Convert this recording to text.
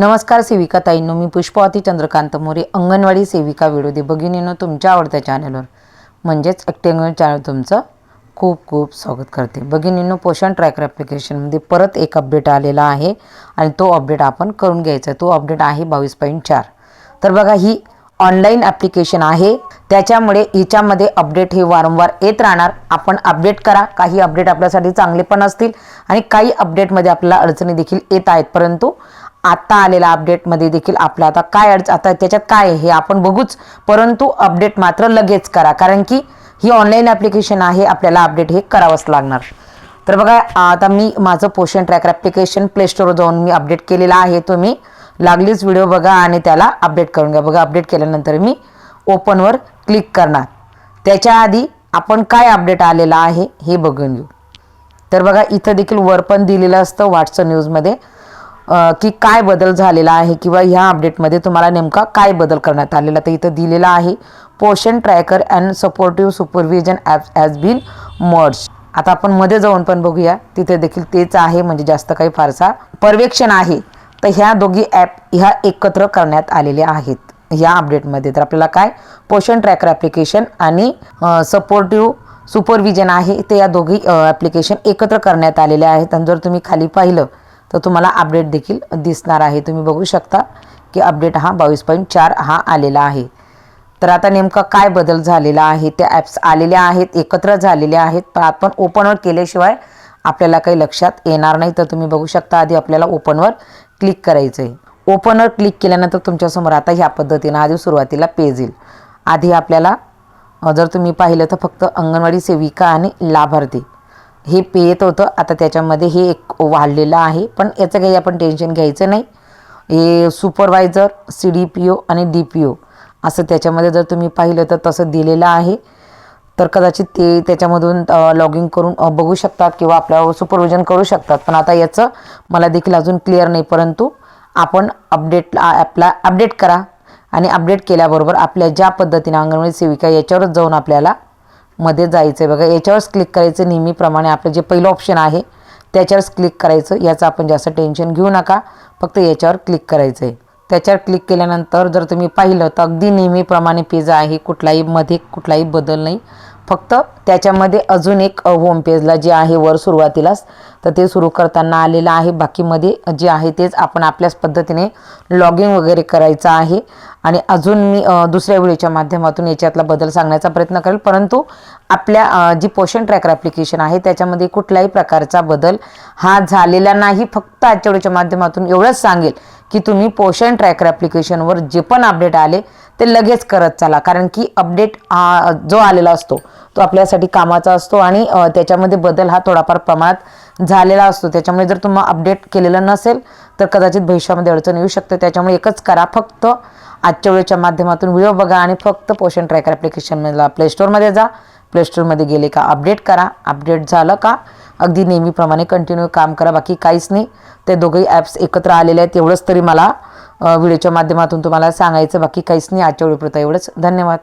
नमस्कार सेविका ताईंनो मी पुष्पावती चंद्रकांत मोरे अंगणवाडी सेविका विरोधी भगिनीनं तुमच्या आवडत्या चॅनलवर म्हणजेच ॲक्टिंग चॅनल तुमचं खूप खूप स्वागत करते. भगिनींनो पोषण ट्रॅकर ॲप्लिकेशनमध्ये परत एक अपडेट आलेला आहे आणि तो अपडेट आपण करून घ्यायचा आहे. तो अपडेट आहे बावीस पॉईंट चार. तर बघा ही ऑनलाईन ॲप्लिकेशन आहे. त्याच्यामुळे हिच्यामध्ये अपडेट हे वारंवार येत राहणार. आपण अपडेट करा. काही अपडेट आपल्यासाठी चांगले पण असतील आणि काही अपडेटमध्ये आपल्याला अडचणी देखील येत आहेत. परंतु आत्ता आलेल्या अपडेटमध्ये देखील आपलं आता काय अडच आता त्याच्यात काय आहे हे आपण बघूच. परंतु अपडेट मात्र लगेच करा. कारण की ही ऑनलाईन ॲप्लिकेशन आहे आपल्याला अपडेट हे करावंच लागणार. तर बघा आता मी माझं पोषण ट्रॅकर ॲप्लिकेशन प्लेस्टोरवर जाऊन मी अपडेट केलेला आहे. तुम्ही लागलीच व्हिडिओ बघा आणि त्याला अपडेट करून घ्या. बघा अपडेट केल्यानंतर मी ओपनवर क्लिक करणार. त्याच्या आधी आपण काय अपडेट आलेला आहे हे बघून घेऊ. तर बघा इथं देखील वर पण दिलेलं असतं व्हॉट्सअप न्यूजमध्ये की काय बदल झालेला आहे किंवा ह्या अपडेटमध्ये तुम्हाला नेमका काय बदल करण्यात आलेला तर इथं दिलेला आहे Poshan tracker and supportive supervision app has been merge आता आपण मध्ये जाऊन पण बघूया. तिथे देखील तेच आहे म्हणजे जास्त काही फारसा पर्यवेक्षण आहे. तर ह्या दोघी ॲप ह्या एकत्र करण्यात आलेल्या आहेत ह्या अपडेटमध्ये तर आपल्याला काय? पोषण ट्रॅकर ॲप्लिकेशन आणि सपोर्टिव्ह सुपरविजन आहे. ते या दोघी ॲप्लिकेशन एकत्र करण्यात आलेले आहेत. आणि जर तुम्ही खाली पाहिलं तर तुम्हाला अपडेट देखील दिसणार आहे. तुम्ही बघू शकता की अपडेट हा बावीस पॉईंट चार हा आलेला आहे. तर आता नेमका काय बदल झालेला आहे? त्या ॲप्स आलेल्या आहेत एकत्र झालेल्या आहेत पण आपण ओपनवर केल्याशिवाय आपल्याला काही लक्षात येणार नाही. तर तुम्ही बघू शकता आधी आपल्याला ओपनवर क्लिक करायचं आहे ओपनवर क्लिक केल्यानंतर तुमच्यासमोर आता ह्या पद्धतीनं आधी सुरुवातीला पेज येईल. आधी आपल्याला जर तुम्ही पाहिलं तर फक्त अंगणवाडी सेविका आणि लाभार्थी. हे पे येत होतं. आता त्याच्यामध्ये हे एक वाढलेलं आहे. पण याचं काही आपण टेन्शन घ्यायचं नाही. हे supervisor C D P O आणि डी पी ओ असं त्याच्यामध्ये जर तुम्ही पाहिलं तर तसं दिलेलं आहे. तर कदाचित ते त्याच्यामधून लॉग इन करून बघू शकतात किंवा आपल्यावर सुपरविजन करू शकतात. पण आता याचं मला देखील अजून क्लिअर नाही. परंतु आपण अपडेट ॲपला अपडेट करा. आणि अपडेट केल्याबरोबर आपल्या ज्या पद्धतीने अंगणवाडी सेविका याच्यावरच जाऊन आपल्याला मध्ये जायचं आहे बघा. याच्यावरच क्लिक करायचं नेहमीप्रमाणे. आपलं जे पहिलं ऑप्शन आहे त्याच्यावरच क्लिक करायचं. याचं आपण जास्त टेन्शन घेऊ नका. फक्त याच्यावर क्लिक करायचं आहे त्याच्यावर क्लिक केल्यानंतर जर तुम्ही पाहिलं तर अगदी नेहमीप्रमाणे पेज आहे. कुठलाही मध्ये कुठलाही बदल नाही. फक्त त्याच्यामध्ये अजून एक होम पेजला जे आहे वर सुरुवातीलाच तर ते सुरू करताना आलेलं आहे. बाकीमध्ये जे आहे तेच आपण आपल्याच पद्धतीने लॉग इन वगैरे करायचं आहे. आणि अजून मी दुसऱ्या व्हिडिओच्या माध्यमातून याच्यातला बदल सांगण्याचा प्रयत्न करेल. परंतु आपल्या जी पोषण ट्रॅकर ॲप्लिकेशन आहे त्याच्यामध्ये कुठल्याही प्रकारचा बदल हा झालेला नाही. फक्त आजच्या व्हिडिओच्या माध्यमातून एवढंच सांगेल की तुम्ही पोषण ट्रॅकर ॲप्लिकेशनवर जे पण अपडेट आले ते लगेच करत चाला. कारण की अपडेट हा जो आलेला असतो तो आपल्यासाठी कामाचा असतो आणि त्याच्यामध्ये बदल हा थोडाफार प्रमाणात झालेला असतो. त्याच्यामुळे जर तुम्हाला अपडेट केलेलं नसेल तर कदाचित भविष्यामध्ये अडचण येऊ शकते. त्याच्यामुळे एकच करा फक्त. आजच्या वेळेच्या माध्यमातून व्हिडिओ बघा आणि फक्त पोषण ट्रॅकर ॲप्लिकेशनमधला प्ले स्टोअरमध्ये जा. प्लेस्टोरमध्ये गेले का अपडेट करा. अपडेट झालं का अगदी नेहमीप्रमाणे कंटिन्यू काम करा. बाकी काहीच नाही. ते दोघंही ॲप्स एकत्र आलेले आहेत. एवढंच तरी मला व्हिडिओच्या माध्यमातून तुम्हाला सांगायचं. बाकी काहीच नाही. आजच्या व्हिडिओपुरतं एवढंच. धन्यवाद.